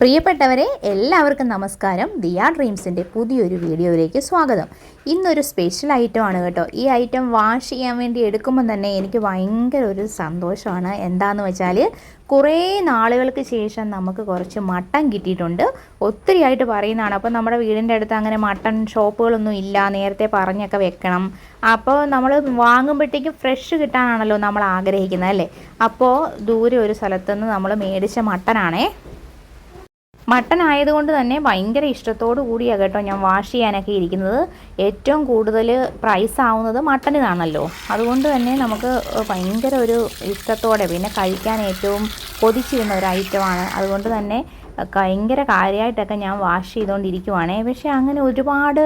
പ്രിയപ്പെട്ടവരെ എല്ലാവർക്കും നമസ്കാരം. ദിയ ഡ്രീംസിന്റെ പുതിയൊരു വീഡിയോയിലേക്ക് സ്വാഗതം. ഇന്നൊരു സ്പെഷ്യൽ ഐറ്റം ആണ് കേട്ടോ. ഈ ഐറ്റം വാഷ് ചെയ്യാൻ വേണ്ടി എടുക്കുമ്പോൾ തന്നെ എനിക്ക് ഭയങ്കര ഒരു സന്തോഷമാണ്. എന്താണെന്ന് വെച്ചാൽ കുറേ നാളുകൾക്ക് ശേഷം നമുക്ക് കുറച്ച് മട്ടൺ കിട്ടിയിട്ടുണ്ട്. ഒത്തിരി ആയിട്ട് പറയുന്നതാണ്. അപ്പോൾ നമ്മുടെ വീടിന്റെ അടുത്ത് അങ്ങനെ മട്ടൺ ഷോപ്പുകളൊന്നും ഇല്ല. നേരത്തെ പറഞ്ഞൊക്കെ വെക്കണം. അപ്പോൾ നമ്മൾ വാങ്ങുമ്പോഴത്തേക്കും ഫ്രഷ് കിട്ടാനാണല്ലോ നമ്മൾ ആഗ്രഹിക്കുന്നത് അല്ലേ? അപ്പോൾ ദൂരെ ഒരു സ്ഥലത്തുനിന്ന് നമ്മൾ മേടിച്ച മട്ടനാണേ. മട്ടൻ ആയതുകൊണ്ട് തന്നെ ഭയങ്കര ഇഷ്ടത്തോടു കൂടിയാണ് കേട്ടോ ഞാൻ വാഷ് ചെയ്യാനൊക്കെ ഇരിക്കുന്നത്. ഏറ്റവും കൂടുതൽ പ്രൈസ് ആവുന്നത് മട്ടണിനാണല്ലോ അതുകൊണ്ട് തന്നെ നമുക്ക് ഭയങ്കര ഒരു ഇഷ്ടത്തോടെ പിന്നെ കഴിക്കാൻ ഏറ്റവും കൊതിച്ചിരുന്ന ഒരു ഐറ്റമാണ് അതുകൊണ്ട് തന്നെ ഭയങ്കര കാര്യമായിട്ടൊക്കെ ഞാൻ വാഷ് ചെയ്തുകൊണ്ടിരിക്കുവാണേ പക്ഷേ അങ്ങനെ ഒരുപാട്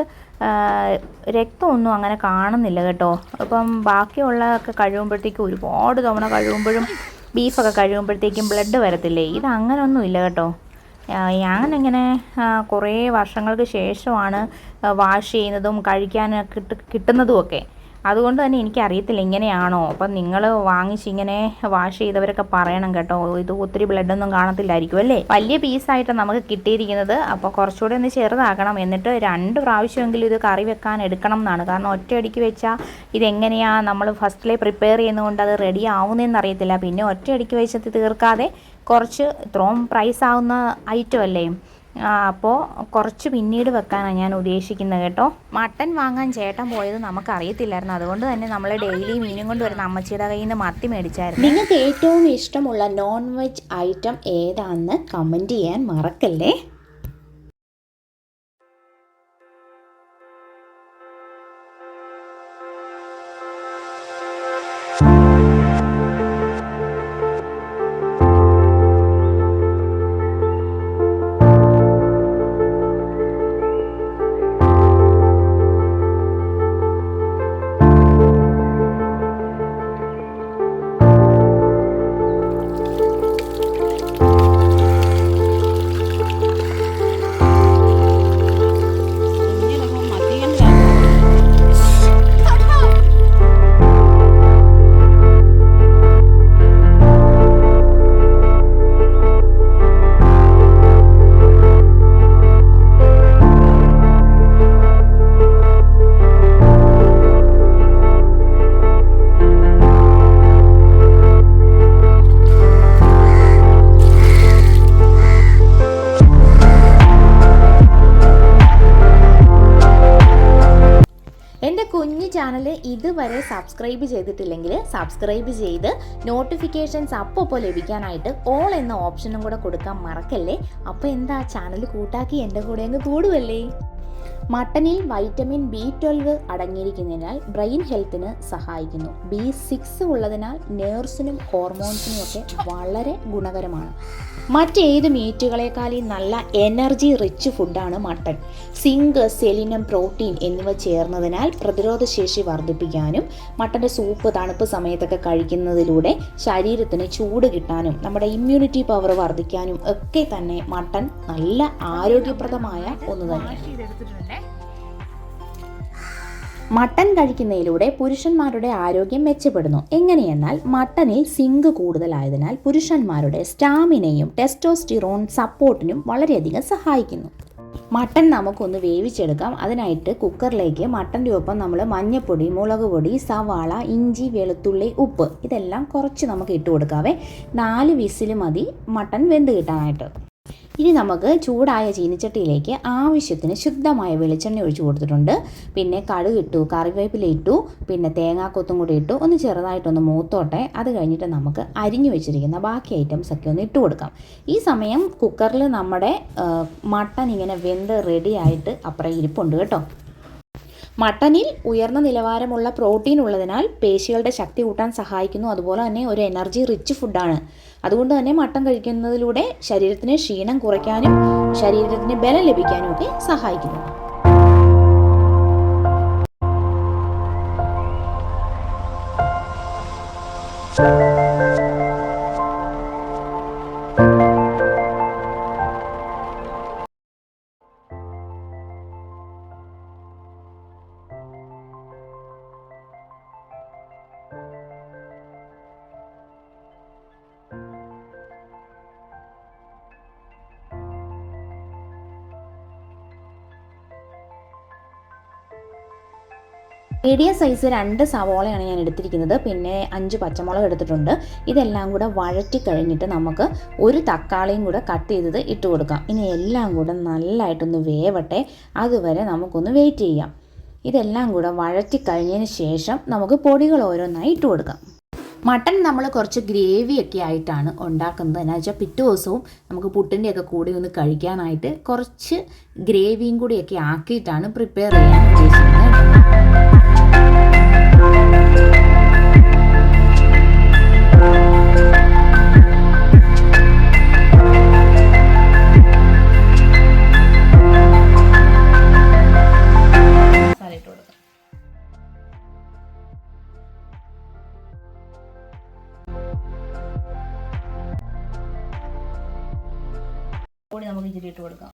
രക്തമൊന്നും അങ്ങനെ കാണുന്നില്ല കേട്ടോ. അപ്പം ബാക്കിയുള്ളതൊക്കെ കഴിയുമ്പോഴത്തേക്കും ഒരുപാട് തവണ കഴിയുമ്പോഴും ബീഫൊക്കെ കഴിയുമ്പോഴത്തേക്കും ബ്ലഡ് വരത്തില്ലേ? ഇത് അങ്ങനെയൊന്നും ഇല്ല കേട്ടോ. ഞാനിങ്ങനെ കുറേ വർഷങ്ങൾക്ക് ശേഷമാണ് വാഷ് ചെയ്യുന്നതും കഴിക്കാൻ കിട്ട കിട്ടുന്നതുമൊക്കെ. അതുകൊണ്ട് തന്നെ എനിക്കറിയത്തില്ല ഇങ്ങനെയാണോ. അപ്പം നിങ്ങൾ വാങ്ങിച്ച് ഇങ്ങനെ വാഷ് ചെയ്തവരൊക്കെ പറയണം കേട്ടോ. ഇത് ഒത്തിരി ബ്ലഡൊന്നും കാണത്തില്ലായിരിക്കും അല്ലേ? വലിയ പീസായിട്ട് നമുക്ക് കിട്ടിയിരിക്കുന്നത്. അപ്പോൾ കുറച്ചുകൂടി ഒന്ന് ചെറുതാക്കണം. എന്നിട്ട് രണ്ട് പ്രാവശ്യമെങ്കിലും ഇത് കറി വെക്കാൻ എടുക്കണം എന്നാണ്. കാരണം ഒറ്റയടിക്ക് വെച്ചാൽ ഇതെങ്ങനെയാണ് നമ്മൾ ഫസ്റ്റിലെ പ്രിപ്പയർ ചെയ്യുന്നതുകൊണ്ട് അത് റെഡി ആവുന്നതെന്ന് അറിയത്തില്ല. പിന്നെ ഒറ്റയടിക്ക് വെച്ചത് തീർക്കാതെ കുറച്ച് ഇത്രയും പ്രൈസ് ആവുന്ന ഐറ്റം അല്ലേ? അപ്പോൾ കുറച്ച് പിന്നീട് വെക്കാനാണ് ഞാൻ ഉദ്ദേശിക്കുന്നത് കേട്ടോ. മട്ടൻ വാങ്ങാൻ ചേട്ടൻ പോയത് നമുക്കറിയത്തില്ലായിരുന്നു. അതുകൊണ്ട് തന്നെ നമ്മൾ ഡെയിലി മീനും കൊണ്ട് വരുന്ന അമ്മച്ചിയുടെ കയ്യിൽ നിന്ന് മത്തി മേടിച്ചായിരുന്നു. നിങ്ങൾക്ക് ഏറ്റവും ഇഷ്ടമുള്ള നോൺ വെജ് ഐറ്റം ഏതാണെന്ന് കമന്റ് ചെയ്യാൻ മറക്കല്ലേ? thank കുഞ്ഞു ചാനൽ ഇതുവരെ സബ്സ്ക്രൈബ് ചെയ്തിട്ടില്ലെങ്കിൽ സബ്സ്ക്രൈബ് ചെയ്ത് നോട്ടിഫിക്കേഷൻസ് അപ്പോൾ ലഭിക്കാനായിട്ട് ഓൾ എന്ന ഓപ്ഷനും കൂടെ കൊടുക്കാൻ മറക്കല്ലേ? അപ്പോൾ എന്താ ചാനൽ കൂട്ടാക്കി എന്റെ കൂടെ അങ്ങ് കൂടുമല്ലേ മട്ടനിൽ വൈറ്റമിൻ ബി ട്വൽവ് അടങ്ങിയിരിക്കുന്നതിനാൽ ബ്രെയിൻ ഹെൽത്തിന് സഹായിക്കുന്നു. ബി സിക്സ് ഉള്ളതിനാൽ നേഴ്സിനും ഹോർമോൺസിനും ഒക്കെ വളരെ ഗുണകരമാണ്. മറ്റേത് മീറ്റുകളെക്കാളും നല്ല എനർജി റിച്ച് ഫുഡാണ് മട്ടൺ സിങ്ക് സെലിനം പ്രോട്ടീൻ എന്നിവ ചേർന്നതിനാൽ പ്രതിരോധശേഷി വർദ്ധിപ്പിക്കാനും മട്ടന്റെ സൂപ്പ് തണുപ്പ് സമയത്തൊക്കെ കഴിക്കുന്നതിലൂടെ ശരീരത്തിന് ചൂട് കിട്ടാനും നമ്മുടെ ഇമ്മ്യൂണിറ്റി പവർ വർദ്ധിക്കാനും ഒക്കെ തന്നെ മട്ടൺ നല്ല ആരോഗ്യപ്രദമായ ഒന്ന് തന്നെയാണ് മട്ടൻ കഴിക്കുന്നതിലൂടെ പുരുഷന്മാരുടെ ആരോഗ്യം മെച്ചപ്പെടുന്നു. എങ്ങനെയെന്നാൽ മട്ടനിൽ സിങ്ക് കൂടുതലായതിനാൽ പുരുഷന്മാരുടെ സ്റ്റാമിനയും ടെസ്റ്റോസ്റ്റിറോൺ സപ്പോർട്ടിനും വളരെയധികം സഹായിക്കുന്നു. മട്ടൺ നമുക്കൊന്ന് വേവിച്ചെടുക്കാം. അതിനായിട്ട് കുക്കറിലേക്ക് മട്ടന്റെ ഒപ്പം നമ്മൾ മഞ്ഞൾപ്പൊടി മുളക് പൊടി സവാള ഇഞ്ചി വെളുത്തുള്ളി ഉപ്പ് ഇതെല്ലാം കുറച്ച് നമുക്ക് ഇട്ട് കൊടുക്കാവേ. നാല് വിസിൽ മതി മട്ടൺ വെന്ത് കിട്ടാനായിട്ട്. ഇനി നമുക്ക് ചൂടായ ചീനിച്ചട്ടിയിലേക്ക് ആവശ്യത്തിന് ശുദ്ധമായ വെളിച്ചെണ്ണ ഒഴിച്ചു കൊടുത്തിട്ടുണ്ട്. പിന്നെ കടുക് ഇട്ടു കറിവേപ്പില ഇട്ടു പിന്നെ തേങ്ങാക്കൊത്തും കൂടി ഇട്ടു. ഒന്ന് ചെറുതായിട്ടൊന്ന് മൂത്തോട്ടെ. അത് കഴിഞ്ഞിട്ട് നമുക്ക് അരിഞ്ഞു വെച്ചിരിക്കുന്ന ബാക്കി ഐറ്റംസ് ഒക്കെ ഒന്ന് ഇട്ട് കൊടുക്കാം. ഈ സമയം കുക്കറിൽ നമ്മുടെ മട്ടൻ ഇങ്ങനെ വെന്ത് റെഡിയായിട്ട് അപ്പുറം ഇരിപ്പുണ്ട് കേട്ടോ. മട്ടനിൽ ഉയർന്ന നിലവാരമുള്ള പ്രോട്ടീൻ ഉള്ളതിനാൽ പേശികളുടെ ശക്തി കൂട്ടാൻ സഹായിക്കുന്നു. അതുപോലെ തന്നെ ഒരു എനർജി റിച്ച് ഫുഡാണ്. അതുകൊണ്ട് തന്നെ മട്ടൻ കഴിക്കുന്നതിലൂടെ ശരീരത്തിന് ക്ഷീണം കുറയ്ക്കാനും ശരീരത്തിന് ബലം ലഭിക്കാനും ഒക്കെ സഹായിക്കുന്നു. മീഡിയം സൈസ് രണ്ട് സവോളയാണ് ഞാൻ എടുത്തിരിക്കുന്നത്. പിന്നെ അഞ്ച് പച്ചമുളക് എടുത്തിട്ടുണ്ട്. ഇതെല്ലാം കൂടെ വഴറ്റി കഴിഞ്ഞിട്ട് നമുക്ക് ഒരു തക്കാളിയും കൂടെ കട്ട് ചെയ്തത് ഇട്ട് കൊടുക്കാം. ഇനി എല്ലാം കൂടെ നല്ലതായിട്ടൊന്ന് വേവട്ടെ. അതുവരെ നമുക്കൊന്ന് വെയിറ്റ് ചെയ്യാം. ഇതെല്ലാം കൂടെ വഴറ്റി കഴിഞ്ഞതിന് ശേഷം നമുക്ക് പൊടികൾ ഓരോന്നായി ഇട്ട് കൊടുക്കാം. മട്ടൺ നമ്മൾ കുറച്ച് ഗ്രേവിയൊക്കെ ആയിട്ടാണ് ഉണ്ടാക്കുന്നത്. എന്നാ വെച്ചാൽ പിറ്റേ ദിവസവും നമുക്ക് പുട്ടിന്റെയൊക്കെ കൂടി ഒന്ന് കഴിക്കാനായിട്ട് കുറച്ച് ഗ്രേവിയും കൂടിയൊക്കെ ആക്കിയിട്ടാണ് പ്രിപ്പയർ ചെയ്യാൻ ഉദ്ദേശിക്കുന്നത്. പൊടി നമുക്ക് ഇച്ചിരി ഇട്ട് കൊടുക്കാം.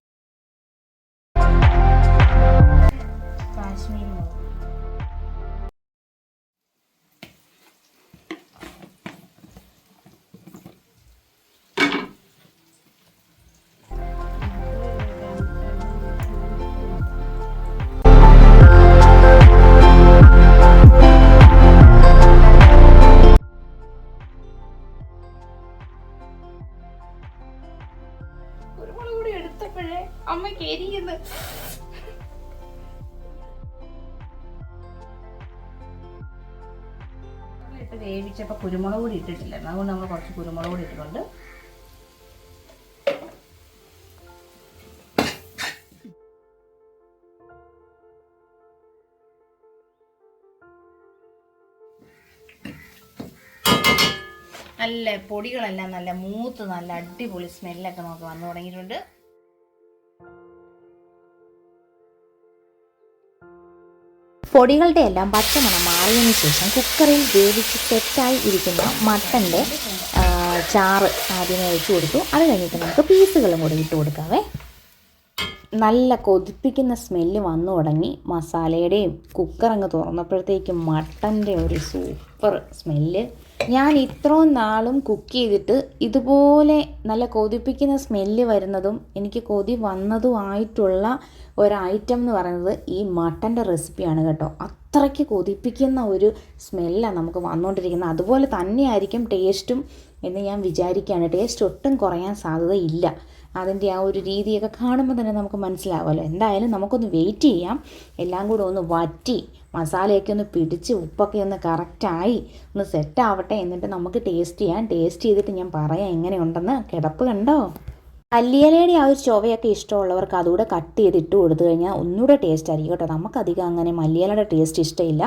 കാശ്മീരി ഇട്ട് വേവിച്ചപ്പോൾ കുരുമുളക് കൂടി ഇട്ടിട്ടില്ലായിരുന്നു. അതുകൊണ്ട് നമ്മൾ കുറച്ച് കുരുമുളക് കൂടി ഇട്ടിട്ടുണ്ട്. നല്ല പൊടികളെല്ലാം നല്ല മൂത്ത് നല്ല അടിപൊളി സ്മെല്ലൊക്കെ നമുക്ക് വന്നു തുടങ്ങിയിട്ടുണ്ട്. പൊടികളുടെ എല്ലാം പച്ചമണം മാറിയതിന് ശേഷം കുക്കറിൽ വേവിച്ച് സെറ്റായി ഇരിക്കുന്ന മട്ടന്റെ ചാറ് ആദ്യമേ ഒഴിച്ചു കൊടുത്തു. അത് കഴിഞ്ഞിട്ട് നമുക്ക് പീസുകളും കൂടി ഇട്ട് കൊടുക്കാവേ. നല്ല കൊതിപ്പിക്കുന്ന സ്മെല്ല് വന്നു തുടങ്ങി. മസാലയുടെയും കുക്കർ അങ്ങ് തുറന്നപ്പോഴത്തേക്കും മട്ടന്റെ ഒരു സൂപ്പർ സ്മെല്ല് ഞാൻ ഇത്രയും നാളും കുക്ക് ചെയ്തിട്ട് ഇതുപോലെ നല്ല കൊതിപ്പിക്കുന്ന സ്മെല്ല് വരുന്നതും എനിക്ക് കൊതി വന്നതുമായിട്ടുള്ള ഒരു ഐറ്റം എന്ന് പറയുന്നത് ഈ മട്ടന്റെ റെസിപ്പിയാണ് കേട്ടോ. അത്രയ്ക്ക് കൊതിപ്പിക്കുന്ന ഒരു സ്മെല്ലാണ് നമുക്ക് വന്നുകൊണ്ടിരിക്കുന്നത് അതുപോലെ തന്നെയായിരിക്കും ടേസ്റ്റും എന്ന് ഞാൻ വിചാരിക്കുകയാണ്. ടേസ്റ്റ് ഒട്ടും കുറയാൻ സാധ്യതയില്ല. അതിന്റെ ആ ഒരു രീതിയൊക്കെ കാണുമ്പോൾ തന്നെ നമുക്ക് മനസ്സിലാവുമല്ലോ. എന്തായാലും നമുക്കൊന്ന് വെയിറ്റ് ചെയ്യാം. എല്ലാം കൂടെ ഒന്ന് വറ്റി മസാലയൊക്കെ ഒന്ന് പിടിച്ച് ഉപ്പൊക്കെ ഒന്ന് കറക്റ്റായി ഒന്ന് സെറ്റ് ആവട്ടെ എന്നിട്ട് നമുക്ക് ടേസ്റ്റ് ചെയ്യാം. ടേസ്റ്റ് ചെയ്തിട്ട് ഞാൻ പറയാം എങ്ങനെയുണ്ടെന്ന്. കിടപ്പ് കണ്ടോ? അല്ലിയലയുടെ ആ ഒരു ചൊവയൊക്കെ ഇഷ്ടമുള്ളവർക്ക് അതുകൂടെ കട്ട് ചെയ്ത് ഇട്ട് കൊടുത്തു കഴിഞ്ഞാൽ ഒന്നുകൂടെ ടേസ്റ്റ് ആയിരിക്കും കേട്ടോ. നമുക്കധികം അങ്ങനെ മല്ലിയലയുടെ ടേസ്റ്റ് ഇഷ്ടമില്ല.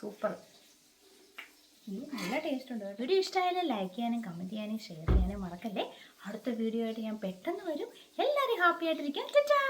സൂപ്പർ. നല്ല ടേസ്റ്റ് ഉണ്ട് വീഡിയോ ഇഷ്ടമായാലും ലൈക്ക് ചെയ്യാനും കമന്റ് ചെയ്യാനും ഷെയർ ചെയ്യാനും മറക്കല്ലേ. അടുത്ത വീഡിയോ ആയിട്ട് ഞാൻ പെട്ടെന്ന് വരും. എല്ലാവരും ഹാപ്പി ആയിട്ടിരിക്കാം. ചാ